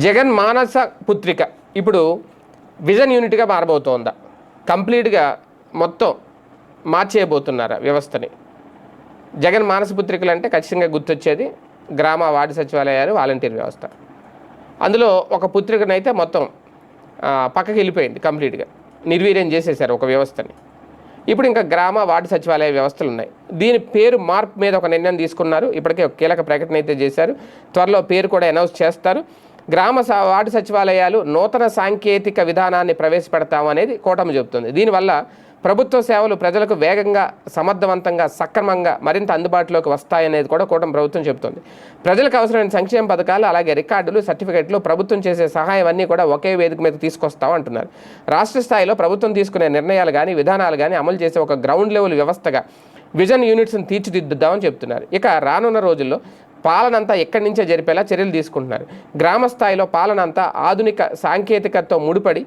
జగన్ మానస పుత్రిక. ఇప్పుడు విజన్ యూనిట్గా మారబోతోందా. కంప్లీట్గా మొత్తం మార్చేయబోతున్నారా వ్యవస్థని? జగన్ మానస పుత్రికలు అంటే ఖచ్చితంగా గుర్తొచ్చేది గ్రామ వార్డు సచివాలయాలు వాలంటీర్ వ్యవస్థ. అందులో ఒక పుత్రికనైతే మొత్తం పక్కకి వెళ్ళిపోయింది కంప్లీట్గా. నిర్వీర్యం చేసేశారు ఒక వ్యవస్థని. ఇప్పుడు ఇంకా గ్రామ వార్డు సచివాలయ వ్యవస్థలు ఉన్నాయి దీని పేరు మార్పు మీద ఒక నిర్ణయం తీసుకున్నారు. ఇప్పటికే ఒక కీలక ప్రకటన అయితే చేశారు. త్వరలో పేరు కూడా అనౌన్స్ చేస్తారు. గ్రామ స- వార్డు సచివాలయాలు నూతన సాంకేతిక విధానాన్ని ప్రవేశపెడతామనేది కూటమి చెబుతుంది. దీనివల్ల ప్రభుత్వ సేవలు ప్రజలకు వేగంగా సమర్థవంతంగా సక్రమంగా మరింత అందుబాటులోకి వస్తాయనేది కూడా కూటమి ప్రభుత్వం చెబుతుంది. ప్రజలకు అవసరమైన సంక్షేమ పథకాలు అలాగే రికార్డులు సర్టిఫికెట్లు ప్రభుత్వం చేసే సహాయం అన్నీ కూడా ఒకే వేదిక మీద తీసుకొస్తాం అంటున్నారు. రాష్ట్ర స్థాయిలో ప్రభుత్వం తీసుకునే నిర్ణయాలు కానీ విధానాలు కానీ అమలు చేసే ఒక గ్రౌండ్ లెవెల్ వ్యవస్థగా విజన్ యూనిట్స్ని తీర్చిదిద్దుదామని చెప్తున్నారు ఇక రానున్న రోజుల్లో పాలనంతా ఎక్కడి నుంచే జరిపేలా చర్యలు తీసుకుంటున్నారు. గ్రామ స్థాయిలో పాలన అంతా ఆధునిక సాంకేతికతతో ముడిపడి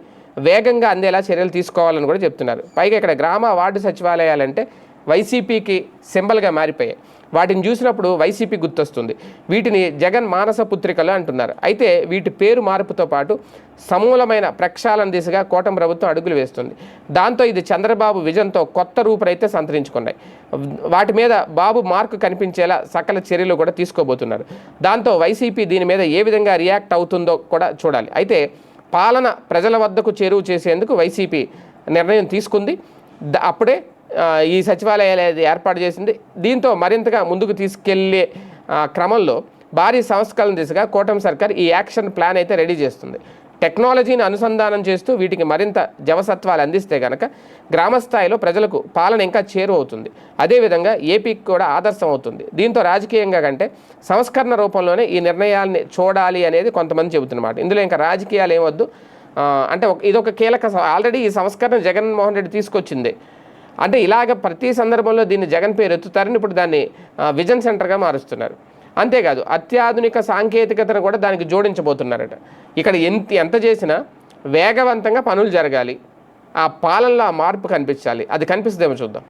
వేగంగా అందేలా చర్యలు తీసుకోవాలని కూడా చెప్తున్నారు. పైగా ఇక్కడ గ్రామ వార్డు సచివాలయాలంటే వైసీపీకి సింబల్గా మారిపోయాయి. వాటిని చూసినప్పుడు వైసీపీ గుర్తొస్తుంది. వీటిని జగన్ మానస పుత్రికలు అంటున్నారు. అయితే వీటి పేరు మార్పుతో పాటు సమూలమైన ప్రక్షాళన దిశగా కోటం ప్రభుత్వం అడుగులు వేస్తుంది. దాంతో ఇది చంద్రబాబు విజన్తో కొత్త రూపునైతే సంతరించుకున్నాయి. వాటి మీద బాబు మార్కు కనిపించేలా సకల చర్యలు కూడా తీసుకోబోతున్నారు. దాంతో వైసీపీ దీని మీద ఏ విధంగా రియాక్ట్ అవుతుందో కూడా చూడాలి. అయితే పాలన ప్రజల వద్దకు చేరువ చేసేందుకు వైసీపీ నిర్ణయం తీసుకుంది. అప్పుడే ఈ సచివాలయాలు ఏర్పాటు చేసింది దీంతో మరింతగా ముందుకు తీసుకెళ్ళే క్రమంలో భారీ సంస్కరణ దిశగా కూటమి సర్కార్ ఈ యాక్షన్ ప్లాన్ అయితే రెడీ చేస్తుంది. టెక్నాలజీని అనుసంధానం చేస్తూ వీటికి మరింత జవసత్వాలు అందిస్తే కనుక గ్రామస్థాయిలో ప్రజలకు పాలన ఇంకా చేరువవుతుంది. అదేవిధంగా ఏపీకి కూడా ఆదర్శం అవుతుంది. దీంతో రాజకీయంగా కంటే సంస్కరణ రూపంలోనే ఈ నిర్ణయాల్ని చూడాలి అనేది కొంతమంది చెబుతున్నమాట. ఇందులో ఇంకా రాజకీయాలు ఏమొద్దు. అంటే ఇదొక కీలక ఆల్రెడీ ఈ సంస్కరణ జగన్మోహన్ రెడ్డి తీసుకొచ్చింది. అంటే ఇలాగ ప్రతి సందర్భంలో దీన్ని జగన్ పేరు ఎత్తుతారని ఇప్పుడు దాన్ని విజన్ సెంటర్గా మారుస్తున్నారు. అంతేకాదు అత్యాధునిక సాంకేతికతను కూడా దానికి జోడించబోతున్నారట. ఇక్కడ ఎంత ఎంత చేసినా వేగవంతంగా పనులు జరగాలి. ఆ పాలనలో ఆ మార్పు కనిపించాలి. అది కనిపిస్తుందేమో చూద్దాం.